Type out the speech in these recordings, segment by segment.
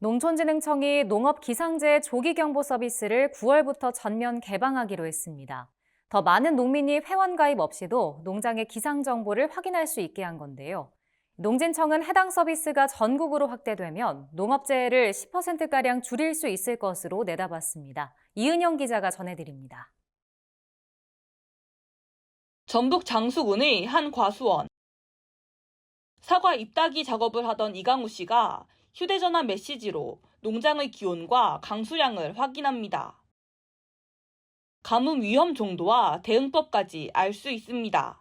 농촌진흥청이 농업기상재 조기경보 서비스를 9월부터 전면 개방하기로 했습니다. 더 많은 농민이 회원 가입 없이도 농장의 기상 정보를 확인할 수 있게 한 건데요. 농진청은 해당 서비스가 전국으로 확대되면 농업재해를 10%가량 줄일 수 있을 것으로 내다봤습니다. 이은영 기자가 전해드립니다. 전북 장수군의 한 과수원. 사과 잎따기 작업을 하던 이강우 씨가 휴대전화 메시지로 농장의 기온과 강수량을 확인합니다. 가뭄 위험 정도와 대응법까지 알 수 있습니다.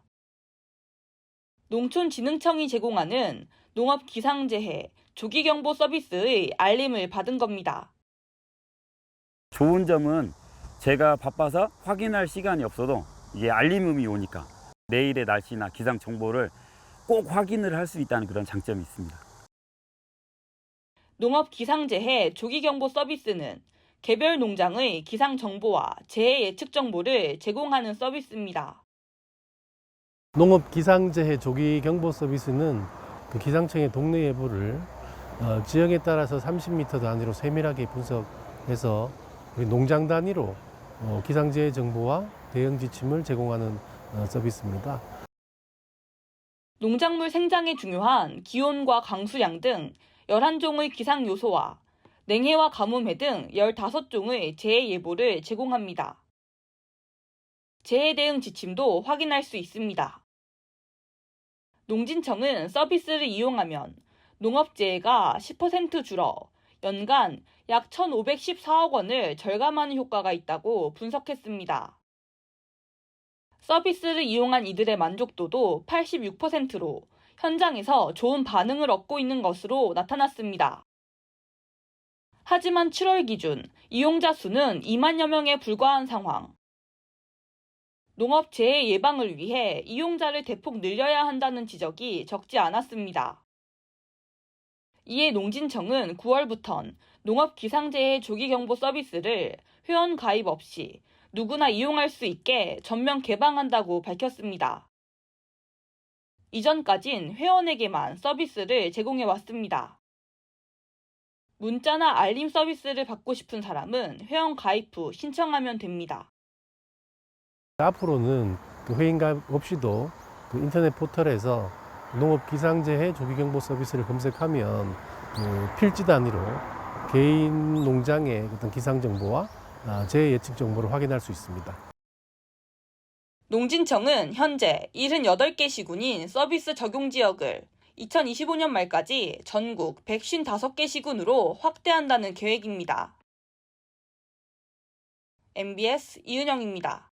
농촌진흥청이 제공하는 농업 기상재해 조기경보 서비스의 알림을 받은 겁니다. 좋은 점은 제가 바빠서 확인할 시간이 없어도 이게 알림음이 오니까 내일의 날씨나 기상 정보를 꼭 확인을 할 수 있다는 그런 장점이 있습니다. 농업 기상재해 조기경보 서비스는 개별 농장의 기상 정보와 재해 예측 정보를 제공하는 서비스입니다. 농업 기상재해 조기 경보 서비스는 그 기상청의 동네 예보를 어, 지역에 따라서 30m 단위로 세밀하게 분석해서 우리 농장 단위로 어, 기상재해 정보와 대응 지침을 제공하는 어, 서비스입니다. 농작물 생장에 중요한 기온과 강수량 등 11종의 기상 요소와 냉해와 가뭄해 등 15종의 재해 예보를 제공합니다. 재해 대응 지침도 확인할 수 있습니다. 농진청은 서비스를 이용하면 농업재해가 10% 줄어 연간 약 1,514억 원을 절감하는 효과가 있다고 분석했습니다. 서비스를 이용한 이들의 만족도도 86%로 현장에서 좋은 반응을 얻고 있는 것으로 나타났습니다. 하지만 7월 기준 이용자 수는 2만여 명에 불과한 상황. 농업 재해 예방을 위해 이용자를 대폭 늘려야 한다는 지적이 적지 않았습니다. 이에 농진청은 9월부턴 농업 기상재해 조기경보 서비스를 회원 가입 없이 누구나 이용할 수 있게 전면 개방한다고 밝혔습니다. 이전까진 회원에게만 서비스를 제공해 왔습니다. 문자나 알림 서비스를 받고 싶은 사람은 회원 가입 후 신청하면 됩니다. 앞으로는 그 회員가입 없이도 그 인터넷 포털에서 농업 기상재해 조기 경보 서비스를 검색하면 그 필지 단위로 개인 농장의 어떤 기상 정보와 아, 재해 예측 정보를 확인할 수 있습니다. 농진청은 현재 78개 시군인 서비스 적용 지역을 2025년 말까지 전국 155개 시군으로 확대한다는 계획입니다. MBS 이은영입니다.